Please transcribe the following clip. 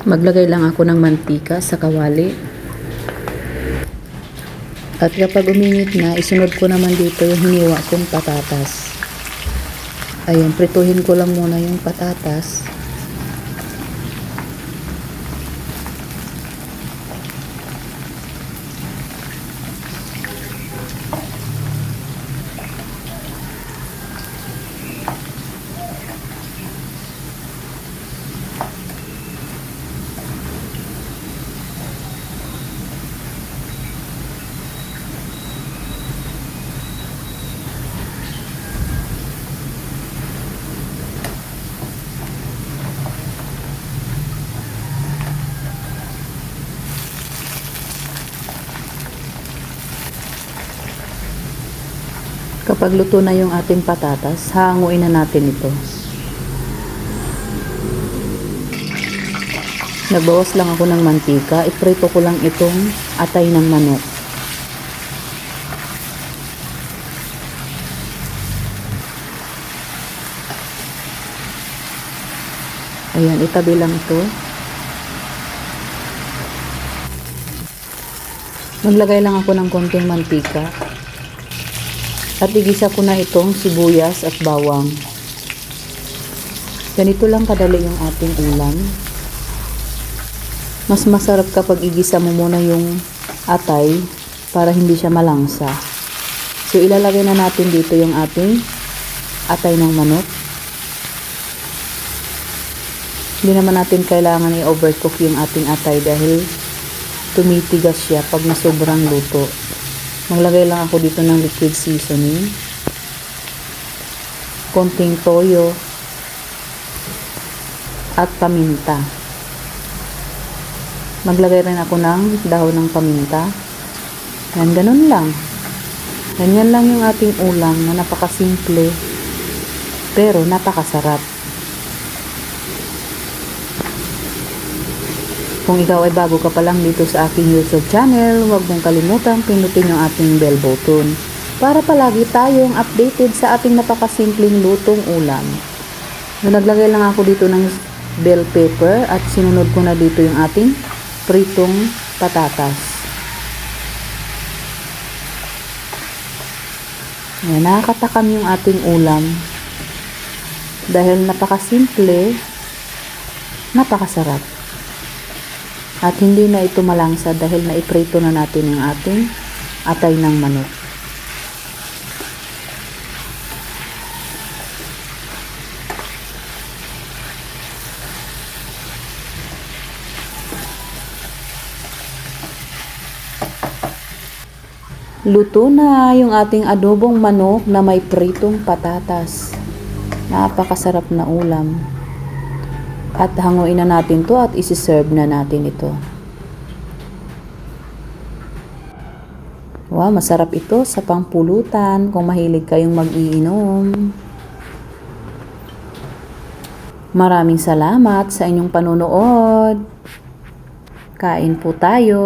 Maglagay lang ako ng mantika sa kawali. At kapag uminit na, isunod ko naman dito yung hiniwa kong patatas. Ayan, prituhin ko lang muna yung patatas. Kapag luto na yung ating patatas, hanguin na natin ito. Nagbawas lang ako ng mantika, iprito ko lang itong atay ng manok. Ayan, itabi lang ito. Maglagay lang ako ng konting mantika. At igisa ko na itong sibuyas at bawang. Ganito lang kadali yung ating ulam. Mas masarap kapag igisa mo muna yung atay para hindi siya malangsa. So ilalagay na natin dito yung ating atay ng manok. Hindi naman natin kailangan i-overcook yung ating atay dahil tumitigas siya pag nasobrang luto. Maglagay lang ako dito ng liquid seasoning. Konting toyo. At paminta. Maglagay rin ako ng dahon ng paminta. Yan, ganun lang. Ganyan lang yung ating ulam na napakasimple pero napakasarap. Kung ikaw ay bago ka pa lang dito sa aking YouTube channel, huwag mong kalimutang pinutin yung ating bell button para palagi tayong updated sa ating napakasimpleng lutong ulam. So, naglagay lang ako dito ng bell pepper at sinunod ko na dito yung ating pritong patatas. Ayan, nakakatakam yung ating ulam dahil napakasimple, napakasarap. At hindi na ito malangsa dahil naiprito na natin yung ating atay ng manok. Luto na yung ating adobong manok na may pritong patatas. Napakasarap na ulam. At hanguin na natin to at isi-serve na natin ito. Wow, masarap ito sa pangpulutan kung mahilig kayong mag-iinom. Maraming salamat sa inyong panonood. Kain po tayo.